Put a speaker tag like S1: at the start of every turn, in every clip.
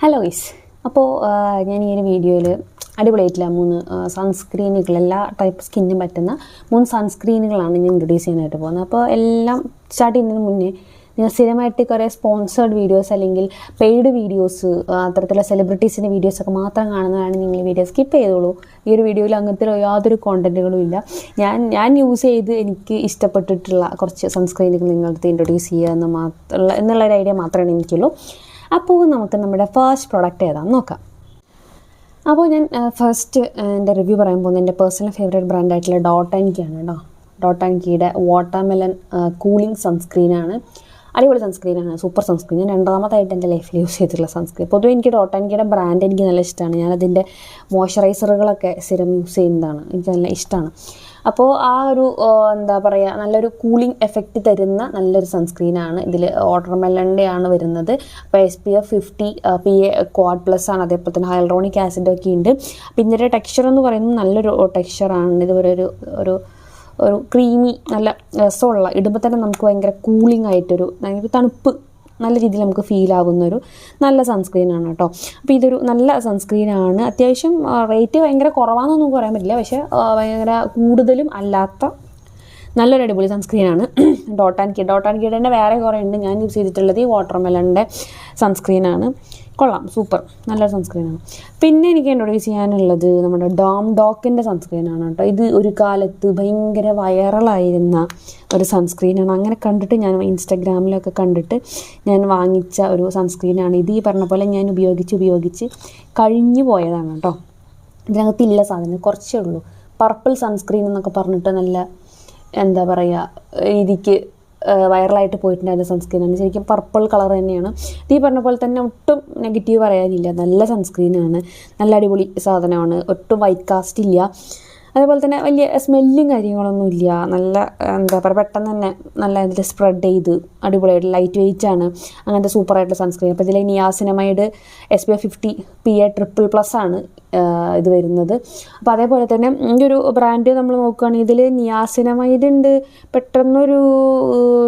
S1: Hello guys അപ്പോൾ ഞാൻ ഈ ഒരു വീഡിയോയിൽ അടിപൊളിയായിട്ടില്ല മൂന്ന് സൺസ്ക്രീനുകൾ എല്ലാ ടൈപ്പ് സ്കിന്നിനും പറ്റുന്ന മൂന്ന് സൺസ്ക്രീനുകളാണ് ഞാൻ ഇൻട്രൊഡ്യൂസ് ചെയ്യാനായിട്ട് പോകുന്നത്. അപ്പോൾ എല്ലാം സ്റ്റാർട്ട് ചെയ്യുന്നതിന് മുന്നേ നിങ്ങൾ സ്ഥിരമായിട്ട് കുറേ സ്പോൺസേർഡ് വീഡിയോസ് അല്ലെങ്കിൽ പെയ്ഡ് വീഡിയോസ് അത്തരത്തിലുള്ള സെലിബ്രിറ്റീസിന്റെ വീഡിയോസൊക്കെ മാത്രം കാണുന്നതാണ് നിങ്ങൾ വീഡിയോ സ്കിപ്പ് ചെയ്തോളൂ. ഈ ഒരു വീഡിയോയിൽ അങ്ങനത്തെ യാതൊരു കോണ്ടന്റുകളും ഇല്ല. ഞാൻ ഞാൻ യൂസ് ചെയ്ത് എനിക്ക് ഇഷ്ടപ്പെട്ടിട്ടുള്ള കുറച്ച് സൺസ്ക്രീനുകൾ നിങ്ങൾക്ക് ഇൻട്രൊഡ്യൂസ് ചെയ്യുക എന്ന് മാത്രമുള്ള എന്നുള്ളൊരു ഐഡിയ മാത്രമേ എനിക്കുള്ളൂ. അപ്പോൾ നമുക്ക് നമ്മുടെ ഫസ്റ്റ് പ്രോഡക്റ്റ് ഏതാണെന്ന് നോക്കാം. അപ്പോൾ ഞാൻ ഫസ്റ്റ് എന്റെ റിവ്യൂ പറയാൻ പോകുന്നത് എന്റെ പേഴ്സണൽ ഫേവറേറ്റ് ബ്രാൻഡായിട്ടുള്ള ഡോട്ട് ആൻഡ് കീ ആണ് കേട്ടോ. ഡോട്ട് ആൻഡ് കീയുടെ വാട്ടർമെലൻ കൂളിംഗ് സൺസ്ക്രീനാണ് അടിപൊളി സൺസ്ക്രീനാണ് സൂപ്പർ സൺസ്ക്രീൻ ഞാൻ രണ്ടാമതായിട്ട് എന്റെ ലൈഫിൽ യൂസ് ചെയ്തിട്ടുള്ള സൺസ്ക്രീൻ പൊതുവെ എനിക്ക് ഡോട്ട് ആൻഡ് കീയുടെ ബ്രാൻഡ് എനിക്ക് നല്ല ഇഷ്ടമാണ് ഞാൻ ഞാനതിന്റെ മോയ്സ്ചറൈസറുകളൊക്കെ സ്ഥിരം യൂസ് ചെയ്യുന്നതാണ്. എനിക്ക് നല്ല ഇഷ്ടമാണ് അപ്പോൾ ആ ഒരു എന്താ പറയുക നല്ലൊരു കൂളിംഗ് എഫക്റ്റ് തരുന്ന നല്ലൊരു സൺസ്ക്രീനാണ് ഇതിൽ വാട്ടർമെലന്റെ ആണ് വരുന്നത്. അപ്പോൾ S P F fifty P A quad plus ആണ്. അതേപോലെ തന്നെ ഹൈൽറോണിക് ആസിഡൊക്കെ ഉണ്ട്. പിന്നെ ടെക്സ്ചർ എന്ന് പറയുന്നത് നല്ലൊരു ടെക്സ്ചറാണ് ഇതുപോലെ ഒരു ഒരു ഒരു ക്രീമി നല്ല രസമുള്ള ഇടുമ്പോൾ തന്നെ നമുക്ക് ഭയങ്കര കൂളിംഗ് ആയിട്ടൊരു ഭയങ്കര തണുപ്പ് നല്ല രീതിയിൽ നമുക്ക് ഫീൽ ആകുന്ന ഒരു നല്ല സൺസ്ക്രീനാണ് കേട്ടോ അപ്പോൾ ഇതൊരു നല്ല സൺസ്ക്രീനാണ് അത്യാവശ്യം റേറ്റ് ഭയങ്കര കുറവാണെന്നൊന്നും പറയാൻ പറ്റില്ല. പക്ഷേ ഭയങ്കര കൂടുതലും അല്ലാത്ത നല്ലൊരു അടിപൊളി സൺസ്ക്രീനാണ് dot and key dot and തന്നെ വേറെ കുറേ ഉണ്ട്. ഞാൻ യൂസ് ചെയ്തിട്ടുള്ളത് ഈ വാട്ടർമെലന്റെ സൺസ്ക്രീനാണ് കൊള്ളാം സൂപ്പർ. നല്ലൊരു സൺസ്ക്രീനാണ് പിന്നെ എനിക്ക് ഇൻട്രൊഡ്യൂസ് ചെയ്യാനുള്ളത് നമ്മുടെ ഡോം ഡോക്കിന്റെ സൺസ്ക്രീനാണ് കേട്ടോ. ഇത് ഒരു കാലത്ത് ഭയങ്കര വൈറലായിരുന്ന ഒരു സൺസ്ക്രീനാണ് അങ്ങനെ കണ്ടിട്ട് ഞാൻ ഇൻസ്റ്റഗ്രാമിലൊക്കെ കണ്ടിട്ട് ഞാൻ വാങ്ങിച്ച ഒരു സൺസ്ക്രീനാണ് ഇത് ഈ പറഞ്ഞ പോലെ ഞാൻ ഉപയോഗിച്ച് ഉപയോഗിച്ച് കഴിഞ്ഞു പോയതാണ് കേട്ടോ. ഇതിനകത്തില്ല സാധനം കുറച്ചേ ഉള്ളൂ. പർപ്പിൾ സൺസ്ക്രീൻ എന്നൊക്കെ പറഞ്ഞിട്ട് നല്ല എന്താ പറയുക രീതിക്ക് വൈറലായിട്ട് പോയിട്ടുണ്ടായിരുന്ന സൺസ്ക്രീനാണ് ശരിക്കും പർപ്പിൾ കളർ തന്നെയാണ്. ഈ പറഞ്ഞ പോലെ തന്നെ ഒട്ടും നെഗറ്റീവ് പറയാനില്ല. നല്ല സൺസ്ക്രീനാണ് നല്ല അടിപൊളി സാധനമാണ്. ഒട്ടും വൈറ്റ് കാസ്റ്റ് ഇല്ല. അതേപോലെ തന്നെ വലിയ സ്മെല്ലും കാര്യങ്ങളൊന്നും ഇല്ല. നല്ല എന്താ പറയുക പെട്ടെന്ന് തന്നെ നല്ല ഇതിൽ സ്പ്രെഡ് ചെയ്ത് അടിപൊളിയായിട്ട് ലൈറ്റ് വെയിറ്റ് ആണ് അങ്ങനത്തെ സൂപ്പറായിട്ടുള്ള സൺസ്ക്രീൻ അപ്പോൾ ഇതിലെ niacinamide S P F fifty P A triple plus ആണ് ഇത് വരുന്നത്. അപ്പോൾ അതേപോലെ തന്നെ ഈ ഒരു ബ്രാൻഡ് നമ്മൾ നോക്കുകയാണെങ്കിൽ ഇതിൽ നിയാസിനമൈഡ് ഉണ്ട് പെട്ടെന്നൊരു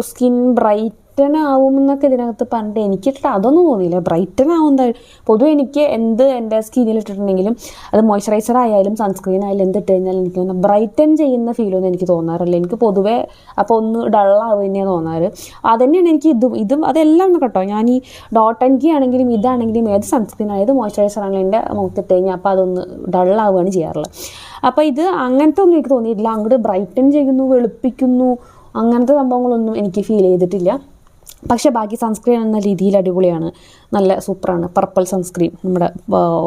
S1: സ്കിൻ ബ്രൈറ്റ് ബ്രൈറ്റൻ ആവും എന്നൊക്കെ ഇതിനകത്ത് പറഞ്ഞിട്ട് എനിക്കിട്ട് അതൊന്നും തോന്നിയില്ല. ബ്രൈറ്റൺ ആവും പൊതുവെ എനിക്ക് എന്ത് എന്റെ സ്കിന്നിൽ ഇട്ടിട്ടുണ്ടെങ്കിലും അത് മോയ്സ്ചറൈസർ ആയാലും സൺസ്ക്രീൻ ആയാലും എന്ത് ഇട്ട് കഴിഞ്ഞാലും എനിക്ക് തോന്നുന്നു ബ്രൈറ്റൺ ചെയ്യുന്ന ഫീലൊന്നും എനിക്ക് തോന്നാറില്ല. എനിക്ക് പൊതുവെ അപ്പോൾ ഒന്ന് ഡള്ളാവും തന്നെയാണ് തോന്നാറ്. അതന്നെയാണ് എനിക്ക് ഇതും ഇതും അതെല്ലാം കേട്ടോ. ഞാൻ ഈ ഡോട്ട് ആൻഡ് ആണെങ്കിലും ഇതാണെങ്കിലും ഏത് സൺസ്ക്രീൻ ആയത് മോയ്സ്ചറൈസർ ആണെങ്കിലും എന്റെ മുഖത്തിട്ട് കഴിഞ്ഞാൽ അപ്പോൾ അതൊന്ന് ഡള്ളാവുകയാണ് ചെയ്യാറുള്ളത്. അപ്പോൾ ഇത് അങ്ങനത്തെ ഒന്നും എനിക്ക് തോന്നിയിട്ടില്ല. അങ്ങോട്ട് ബ്രൈറ്റൺ ചെയ്യുന്നു വെളുപ്പിക്കുന്നു അങ്ങനത്തെ സംഭവങ്ങളൊന്നും എനിക്ക് ഫീൽ ചെയ്തിട്ടില്ല. പക്ഷേ ബാക്കി സൺസ്ക്രീൻ എന്ന രീതിയിൽ അടിപൊളിയാണ്. നല്ല സൂപ്പറാണ്. പർപ്പിൾ സൺസ്ക്രീൻ നമ്മുടെ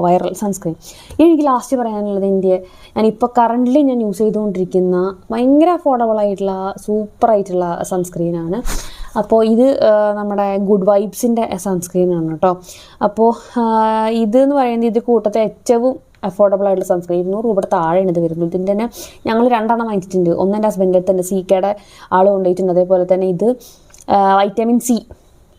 S1: വൈറൽ സൺസ്ക്രീൻ. എനിക്ക് ലാസ്റ്റ് പറയാനുള്ളത് എന്റെ ഞാനിപ്പോൾ കറന്റ്ലി ഞാൻ യൂസ് ചെയ്തുകൊണ്ടിരിക്കുന്ന ഭയങ്കര അഫോർഡബിൾ ആയിട്ടുള്ള സൂപ്പറായിട്ടുള്ള സൺസ്ക്രീനാണ്. അപ്പോൾ ഇത് നമ്മുടെ ഗുഡ് വൈബ്സിന്റെ സൺസ്ക്രീനാണ് കേട്ടോ. അപ്പോൾ ഇതെന്ന് പറയുന്നത് ഇത് കൂട്ടത്തെ ഏറ്റവും അഫോർഡബിൾ ആയിട്ടുള്ള സൺസ്ക്രീൻ. ഇരുന്നൂറ് രൂപയുടെ താഴെയാണ് ഇത് വരുന്നത്. ഇതിന്റെ തന്നെ ഞങ്ങൾ രണ്ടെണ്ണം വാങ്ങിച്ചിട്ടുണ്ട്. ഒന്ന് എന്റെ ഹസ്ബൻഡിന്റെ തന്നെ സി കെയുടെ ആൾ കൊണ്ടുപോയിട്ടുണ്ട്. അതേപോലെ തന്നെ ഇത് വൈറ്റമിൻ സി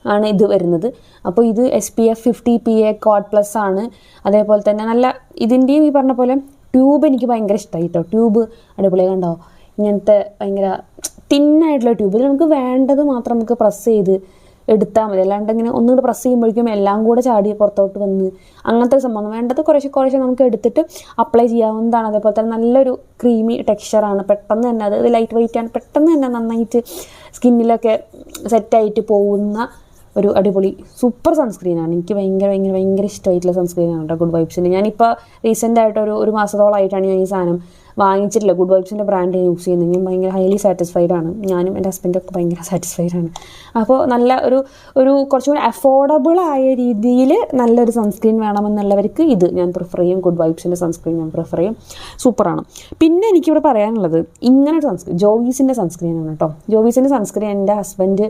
S1: ആണ് ഇത് വരുന്നത്. അപ്പോൾ ഇത് S P F fifty P A quad plus ആണ്. അതേപോലെ തന്നെ നല്ല ഇതിന്റെയും ഈ പറഞ്ഞ പോലെ ട്യൂബ് എനിക്ക് ഭയങ്കര ഇഷ്ടമായി കേട്ടോ ട്യൂബ് അടിപൊളി കണ്ടോ? ഇങ്ങനത്തെ ഭയങ്കര തിന്നായിട്ടുള്ള ട്യൂബ് ഇതിൽ നമുക്ക് വേണ്ടത് മാത്രം നമുക്ക് പ്രസ് ചെയ്ത് എടുത്താൽ മതി. അല്ലാണ്ട് ഇങ്ങനെ ഒന്നുകൂടെ പ്രസ് ചെയ്യുമ്പോഴേക്കും എല്ലാം കൂടെ ചാടി പുറത്തോട്ട് വന്ന് അങ്ങനത്തെ സംഭവം. വേണ്ടത് കുറേശ്ശെ കുറേശ്ശെ നമുക്ക് എടുത്തിട്ട് അപ്ലൈ ചെയ്യാവുന്നതാണ്. അതേപോലെ തന്നെ നല്ലൊരു ക്രീമി ടെക്സ്ചറാണ് പെട്ടെന്ന് തന്നെ അത് ലൈറ്റ് വെയിറ്റ് ആണ്. പെട്ടെന്ന് തന്നെ നന്നായിട്ട് സ്കിന്നിലൊക്കെ സെറ്റായിട്ട് പോകുന്ന ഒരു അടിപൊളി സൂപ്പർ സൺസ്ക്രീനാണ്. എനിക്ക് ഭയങ്കര ഭയങ്കര ഭയങ്കര ഇഷ്ടമായിട്ടുള്ള സൺസ്ക്രീനാണ് കേട്ടോ ഗുഡ് വൈബ്സിന്റെ ഞാനിപ്പോൾ റീസെന്റ് ആയിട്ട് ഒരു ഒരു മാസത്തോളമായിട്ടാണ് ഞാൻ ഈ സാധനം വാങ്ങിച്ചിട്ടില്ല. ഗുഡ് വൈബ്സിന്റെ ബ്രാൻഡ് യൂസ് ചെയ്യുന്നത് ഞാൻ ഭയങ്കര ഹൈലി സാറ്റിസ്ഫൈഡ് ആണ്. ഞാനും എന്റെ ഹസ്ബൻഡൊക്കെ ഭയങ്കര സാറ്റിസ്ഫൈഡ് ആണ്. അപ്പോൾ നല്ല ഒരു ഒരു കുറച്ചുകൂടി അഫോർഡബിൾ ആയ രീതിയിൽ നല്ലൊരു സൺസ്ക്രീൻ വേണമെന്നുള്ളവർക്ക് ഇത് ഞാൻ പ്രിഫർ ചെയ്യും. ഗുഡ് വൈബ്സിന്റെ സൺസ്ക്രീൻ ഞാൻ പ്രിഫർ ചെയ്യും. സൂപ്പറാണ് പിന്നെ എനിക്കിവിടെ പറയാനുള്ളത് ഇങ്ങനെ സൺസ്ക്രീൻ ജോവീസിന്റെ സൺസ്ക്രീനാണ് കേട്ടോ ജോവീസിന്റെ സൺസ്ക്രീൻ എന്റെ ഹസ്ബൻഡ്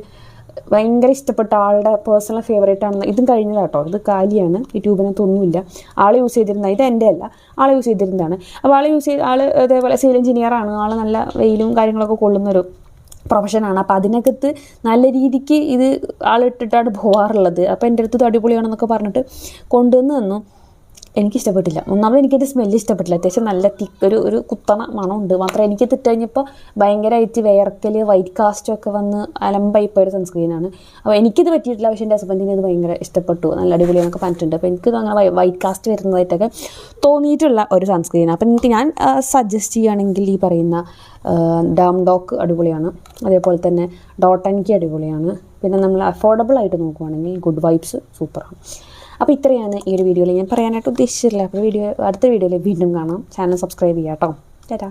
S1: ഭയങ്കര ഇഷ്ടപ്പെട്ട ആളുടെ പേഴ്സണൽ ഫേവറേറ്റ് ആണെന്ന് ഇതും കഴിഞ്ഞതാണ് കേട്ടോ ഇത് കാലിയാണ്. ഈ ട്യൂബിനകത്തൊന്നുമില്ല ആൾ യൂസ് ചെയ്തിരുന്ന ഇത് എന്റെ അല്ല. ആൾ യൂസ് ചെയ്തിരുന്നതാണ്. അപ്പോൾ ആൾ യൂസ് ചെയ്ത് ആൾ അതേപോലെ സിവിൽ എഞ്ചിനീയറാണ് ആൾ നല്ല വെയിലും കാര്യങ്ങളൊക്കെ കൊള്ളുന്നൊരു പ്രൊഫഷനാണ് അപ്പോൾ അതിനകത്ത് നല്ല രീതിക്ക് ഇത് ആളിട്ടിട്ടാണ് പോകാറുള്ളത് അപ്പോൾ എന്റെ അടുത്ത് അടിപൊളിയാണെന്നൊക്കെ പറഞ്ഞിട്ട് കൊണ്ടുവന്ന് തന്നു. എനിക്ക് ഇഷ്ടപ്പെട്ടില്ല ഒന്നാമത് എനിക്കതിന്റെ സ്മെല്ല് ഇഷ്ടപ്പെട്ടില്ല. അത്യാവശ്യം നല്ല തിക്ക് ഒരു ഒരു കുത്തണ മണമുണ്ട്. മാത്രമേ എനിക്ക് തിട്ട് കഴിഞ്ഞപ്പോൾ ഭയങ്കരമായിട്ട് വേർക്കൽ വൈറ്റ് കാസ്റ്റൊക്കെ വന്ന് അലമ്പായി പോയൊരു സൺസ്ക്രീനാണ് അപ്പോൾ എനിക്കിത് പറ്റിയിട്ടില്ല. പക്ഷേ എന്റെ ഹസ്ബൻഡിന് ഇത് ഭയങ്കര ഇഷ്ടപ്പെട്ടു. നല്ല അടിപൊളിയാണെന്നൊക്കെ പറഞ്ഞിട്ടുണ്ട്. അപ്പോൾ എനിക്കിത് അങ്ങനെ വൈറ്റ് കാസ്റ്റ് വരുന്നതായിട്ടൊക്കെ തോന്നിയിട്ടുള്ള ഒരു സൺസ്ക്രീനാണ് അപ്പം എനിക്ക് ഞാൻ സജസ്റ്റ് ചെയ്യുകയാണെങ്കിൽ ഈ പറയുന്ന ഡാം ഡോക്ക് അടിപൊളിയാണ്. അതേപോലെ തന്നെ ഡോട്ടൻകി അടിപൊളിയാണ്. പിന്നെ നമ്മൾ അഫോർഡബിൾ ആയിട്ട് നോക്കുവാണെങ്കിൽ ഗുഡ് വൈബ്സ് സൂപ്പറാണ് അപ്പോൾ ഇത്രയാണ് ഈ ഒരു വീഡിയോയിൽ ഞാൻ പറയാനായിട്ട് ഉദ്ദേശിച്ചിട്ടില്ല അപ്പോൾ വീഡിയോ അടുത്ത വീഡിയോയിൽ വീണ്ടും കാണാം. ചാനൽ സബ്സ്ക്രൈബ് ചെയ്യാം കേട്ടോ ചേട്ടാ